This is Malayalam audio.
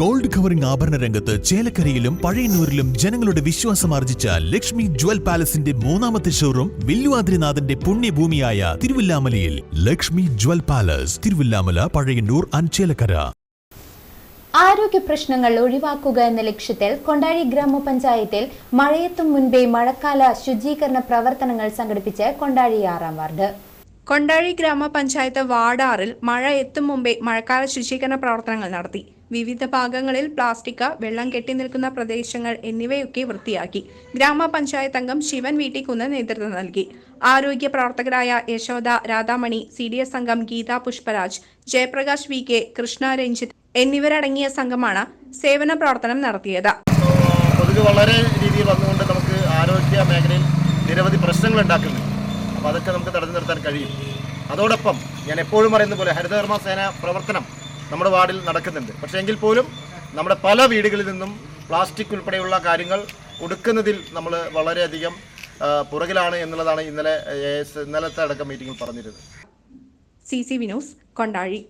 ഗോൾഡ് കവറിംഗ് ആഭരണ രംഗത്ത് ചേലക്കരയിലും പഴയന്നൂരിലും ജനങ്ങളുടെ വിശ്വാസം ആർജിച്ച ലക്ഷ്മി ജ്വൽ പാലസിന്റെ മൂന്നാമത്തെ ഷോറൂം വില്ലുവാദ്രിനാഥന്റെ പുണ്യഭൂമിയായ തിരുവില്ലാമലയിൽ. ലക്ഷ്മി ജ്വൽ പാലസ് തിരുവില്ലാമല പഴയന്നൂർ അഞ്ചേലക്കര ആരോഗ്യ പ്രശ്നങ്ങൾ ഒഴിവാക്കുക എന്ന ലക്ഷ്യത്തിൽ കൊണ്ടാഴി ഗ്രാമപഞ്ചായത്തിൽ മഴയെത്തും മുൻപേ മഴക്കാല ശുചീകരണ പ്രവർത്തനങ്ങൾ സംഘടിപ്പിച്ച് കൊണ്ടാഴി ആറാം വാർഡ്. കൊണ്ടാഴി ഗ്രാമപഞ്ചായത്ത് ആറിൽ മഴ എത്തും മുമ്പേ മഴക്കാല ശുചീകരണ പ്രവർത്തനങ്ങൾ നടത്തി. വിവിധ ഭാഗങ്ങളിൽ പ്ലാസ്റ്റിക് വെള്ളം കെട്ടി നിൽക്കുന്ന പ്രദേശങ്ങൾ എന്നിവയൊക്കെ വൃത്തിയാക്കി. ഗ്രാമപഞ്ചായത്ത് അംഗം ശിവൻ വീട്ടിക്കുന്ന് നേതൃത്വം നൽകി. ആരോഗ്യ പ്രവർത്തകരായ Yashoda Radhamani C D S അംഗം ഗീത പുഷ്പരാജ് ജയപ്രകാശ് വി കെ കൃഷ്ണ രഞ്ജിത്ത് എന്നിവരടങ്ങിയ സംഘമാണ് സേവന പ്രവർത്തനം നടത്തിയത്. വളരെ രീതിയിൽ വന്നുകൊണ്ട് നമുക്ക് ആരോഗ്യ മേഖലയിൽ നിരവധി പ്രശ്നങ്ങൾ ഉണ്ടാക്കുന്നുണ്ട്. അപ്പോൾ അതൊക്കെ നമുക്ക് തടഞ്ഞു നിർത്താൻ കഴിയും. അതോടൊപ്പം ഞാൻ എപ്പോഴും പറയുന്ന പോലെ ഹരിതകർമ്മ സേന പ്രവർത്തനം നമ്മുടെ വാർഡിൽ നടക്കുന്നുണ്ട്. പക്ഷേ എങ്കിൽ പോലും നമ്മുടെ പല വീടുകളിൽ നിന്നും പ്ലാസ്റ്റിക് ഉൾപ്പെടെയുള്ള കാര്യങ്ങൾ കൊടുക്കുന്നതിൽ നമ്മൾ വളരെയധികം പുറകിലാണ് എന്നുള്ളതാണ് ഇന്നലെ ഇന്നലത്തെ അടക്കം മീറ്റിംഗിൽ പറഞ്ഞിരുന്നത്. C C Vinos Kondazhy.